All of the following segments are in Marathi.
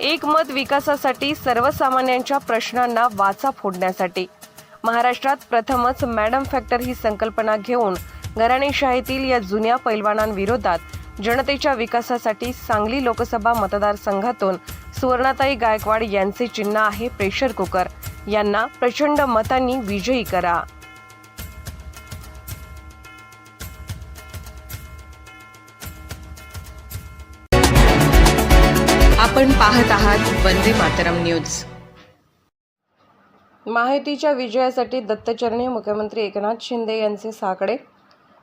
एकमत विकासासाठी सर्वसामान्यांच्या प्रश्नांना वाचा फोडण्यासाठी. महाराष्ट्रात प्रथमच मॅडम फॅक्टर ही संकल्पना घेऊन घराणेशाहीतील या जुन्या पैलवानांविरोधात जनतेच्या विकासासाठी सांगली लोकसभा मतदारसंघातून सुवर्णाताई गायकवाड यांचे चिन्ह आहे प्रेशर कुकर. यांना प्रचंड मतांनी विजयी करा. आपण पाहत आहात वंदे मातरम न्यूज. माहितीच्या विजयासाठी दत्तचरणी मुख्यमंत्री एकनाथ शिंदे यांचे साकडे.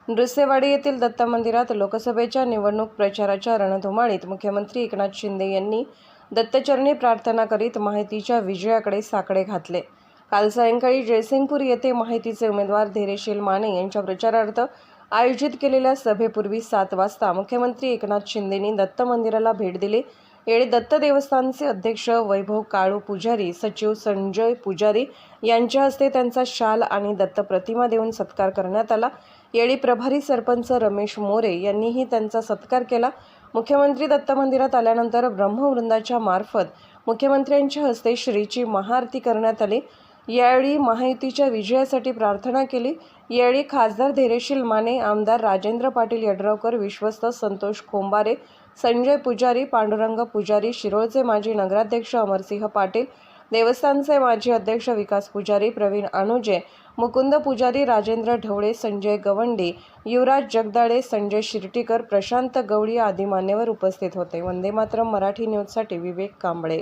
नृसेवाडी येथील दत्त मंदिरात लोकसभेच्या निवडणूक प्रचाराच्या रणधुमाळीत मुख्यमंत्री एकनाथ शिंदे यांनी दत्तचरणी प्रार्थना करीत माहितीच्या विजयाकडे साकडे घातले. काल सायंकाळी जयसिंगपूर येथे माहितीचे उमेदवार धैर्यशील माने यांच्या प्रचारार्थ आयोजित केलेल्या सभेपूर्वी सात वाजता मुख्यमंत्री एकनाथ शिंदेंनी दत्त मंदिराला भेट दिली. यावेळी दत्त देवस्थानचे अध्यक्ष वैभव काळू पुजारी सचिव संजय पुजारी यांच्या हस्ते त्यांचा शाल आणि दत्त प्रतिमा देऊन सत्कार करण्यात आला. यावेळी प्रभारी सरपंच रमेश मोरे यांनीही त्यांचा सत्कार केला. मुख्यमंत्री दत्त मंदिरात आल्यानंतर ब्रह्मवृंदाच्या मार्फत मुख्यमंत्र्यांच्या हस्ते श्रीची महाआरती करण्यात आली. यावेळी महायुतीच्या विजयासाठी प्रार्थना केली. यावेळी खासदार धैर्यशील माने आमदार राजेंद्र पाटील यड्रावकर विश्वस्त संतोष खोंबारे संजय पुजारी पांडुरंग पुजारी शिरोळचे माजी नगराध्यक्ष अमरसिंह पाटील देवस्थानचे माजी अध्यक्ष विकास पुजारी प्रवीण अनुजे मुकुंद पुजारी राजेंद्र ढवळे संजय गवंडी युवराज जगदाळे संजय शिर्टीकर प्रशांत गवळी आदी मान्यवर उपस्थित होते. वंदे मातरम मराठी न्यूजसाठी विवेक कांबळे.